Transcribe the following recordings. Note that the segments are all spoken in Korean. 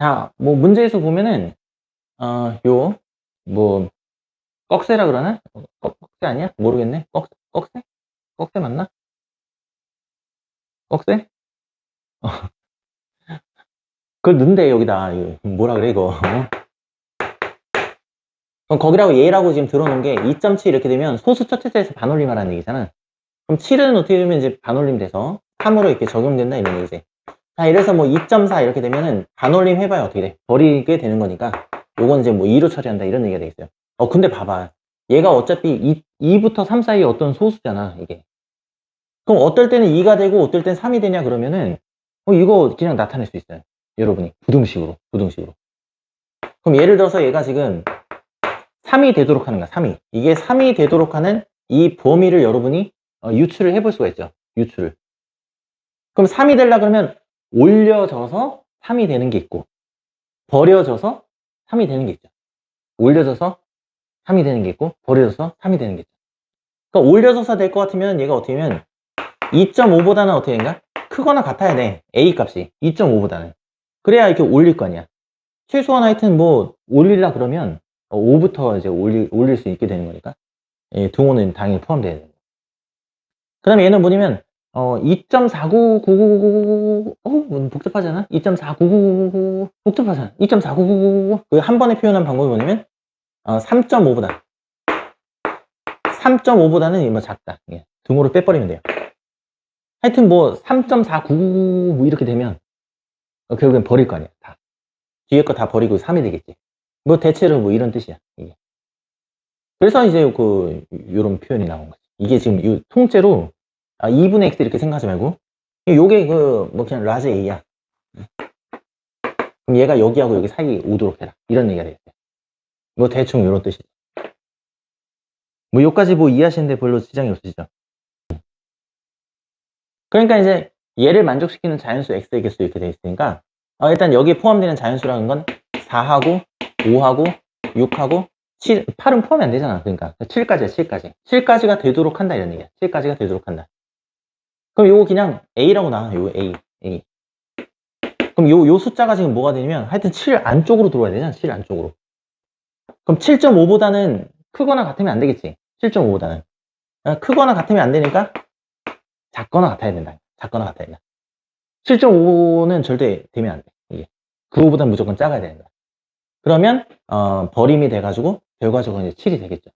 자, 뭐 문제에서 보면은 어, 요, 뭐 꺽쇠라 그러나? 어, 꺽, 쇠 아니야? 모르겠네. 꺽, 꺽쇠? 꺽쇠 맞나? 꺽쇠? 어. 그걸 넣는데 여기다 뭐라 그래 이거 어? 그럼 거기라고 얘라고 지금 들어놓은 게 2.7 이렇게 되면 소수 첫째 자에서 반올림하라는 얘기잖아 그럼 7은 어떻게 되면 이제 반올림 돼서 3으로 이렇게 적용된다 이런 얘기지 자 이래서 뭐 2.4 이렇게 되면은 반올림 해봐야 어떻게 돼? 버리게 되는 거니까. 요건 이제 뭐 2로 처리한다 이런 얘기가 되겠어요. 어 근데 봐봐. 얘가 어차피 2, 2부터 3 사이에 어떤 소수잖아 이게. 그럼 어떨 때는 2가 되고 어떨 땐 3이 되냐 그러면은 어, 이거 그냥 나타낼 수 있어요. 여러분이. 부등식으로 부등식으로. 그럼 예를 들어서 얘가 지금 3이 되도록 하는 거야 3이. 이게 3이 되도록 하는 이 범위를 여러분이 어, 유출을 해볼 수가 있죠 유출을. 그럼 3이 되려 그러면 올려져서 3이 되는 게 있고 버려져서 3이 되는 게 있죠. 올려져서 3이 되는 게 있고 버려져서 3이 되는 게 있죠. 그러니까 올려져서 될 것 같으면 얘가 어떻게 되면 2.5보다는 어떻게 된가? 크거나 같아야 돼. A 값이 2.5보다는. 그래야 이렇게 올릴 거 아니야. 최소한 하여튼 뭐 올리려 그러면 5부터 이제 올릴, 올릴 수 있게 되는 거니까. 예, 등호는 당연히 포함되어야 돼요 그 다음에 얘는 뭐냐면 어, 2.499999 어, 뭐 복잡하잖아. 2.499999 복잡하잖아. 2.4999 그 한 번에 표현한 방법이 뭐냐면 어, 3.5보다. 3.5보다는 뭐 작다. 예, 등호를 빼버리면 돼요. 하여튼 뭐 3.4999 뭐 이렇게 되면 어, 결국엔 버릴 거 아니야 다. 뒤에 거 다 버리고 3이 되겠지. 뭐 대체로 뭐 이런 뜻이야 이게. 그래서 이제 그 요런 표현이 나온 거지. 이게 지금 이 통째로 아, 2분의 x 이렇게 생각하지 말고 요게 그 뭐 그냥 라지 a야 그럼 얘가 여기하고 여기 사이 오도록 해라 이런 얘기가 되겠어요 뭐 대충 요런 뜻이죠 뭐 요까지 뭐 이해하시는데 별로 지장이 없으시죠 그러니까 이제 얘를 만족시키는 자연수 x의 개수 이렇게 되어 있으니까 어, 일단 여기에 포함되는 자연수라는 건 4하고 5하고 6하고 7, 8은 포함이 안 되잖아. 그러니까 7까지야, 7까지. 7까지가 되도록 한다 이런 얘기야. 7까지가 되도록 한다. 그럼 요거 그냥 A라고 나와. 요 A, A. 그럼 요, 요 숫자가 지금 뭐가 되냐면 하여튼 7 안쪽으로 들어와야 되잖아. 7 안쪽으로. 그럼 7.5보다는 크거나 같으면 안 되겠지. 7.5보다는. 크거나 같으면 안 되니까 작거나 같아야 된다. 작거나 같아야 된다. 7.5는 절대 되면 안 돼. 이게. 그거보다 무조건 작아야 된다. 그러면 어, 버림이 돼가지고 결과적으로 이제 7이 되겠죠.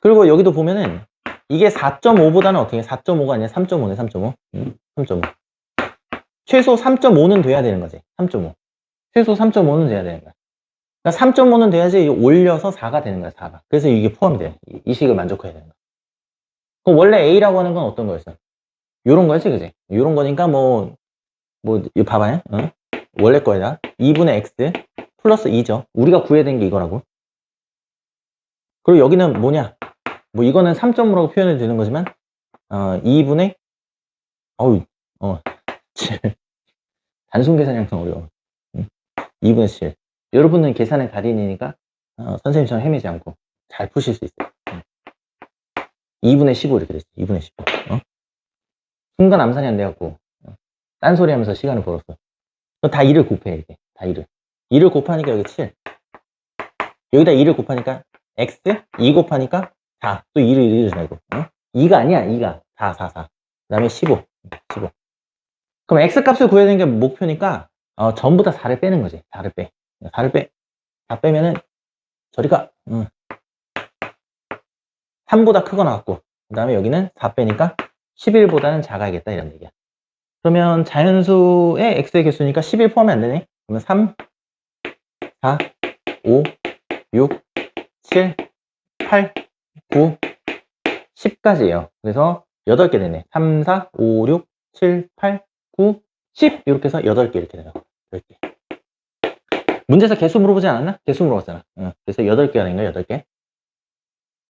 그리고 여기도 보면은 이게 4.5보다는 어떻게 해? 4.5가 아니라 3.5네 3.5 음, 3.5 최소 3.5는 돼야 되는 거지 3.5 최소 3.5는 돼야 되는 거야 그러니까 3.5는 돼야지 올려서 4가 되는 거야 4가 그래서 이게 포함이 돼요 이 식을 만족해야 되는 거야 그럼 원래 A라고 하는 건 어떤 거였어? 요런 거였지 그지? 요런 거니까 뭐 뭐, 이거 봐봐요 어? 원래 거에다 2분의 x 플러스 2죠. 우리가 구해야 되는 게 이거라고. 그리고 여기는 뭐냐? 뭐 이거는 3점으로 표현이 되는 거지만 어, 2분의 어우 어 7. 단순 계산이 항상 어려워. 응? 2분의 7. 여러분은 계산의 달인이니까 어, 선생님처럼 헤매지 않고 잘 푸실 수 있어요. 응. 2분의 15 이렇게 됐어. 2분의 15. 어? 순간 암산이 안 돼갖고 어? 딴소리 하면서 시간을 벌었어. 다 2를 곱해 이렇게. 다 2를. 2를 곱하니까 여기 7 여기다 2를 곱하니까 x 2 곱하니까 4또 2를 1을 주고 어? 2가 아니야 2가. 4 4 4 그 다음에 15 15 그럼 x 값을 구해야 되는 게 목표니까 어, 전부 다 4를 빼는 거지. 4를 빼. 4를 빼. 다 빼면은 저리가 음. 3보다 크거나 같고 그 다음에 여기는 4 빼니까 11보다는 작아야겠다 이런 얘기야. 그러면 자연수의 x의 개수니까 11 포함이 안 되네. 그러면 3 4, 5, 6, 7, 8, 9, 10까지예요. 그래서 8개 되네. 3, 4, 5, 6, 7, 8, 9, 10 이렇게 해서 8개 이렇게 되요 10개. 문제에서 개수 물어보지 않았나? 개수 물어봤잖아. 응. 그래서 8개 아닌가? 8개?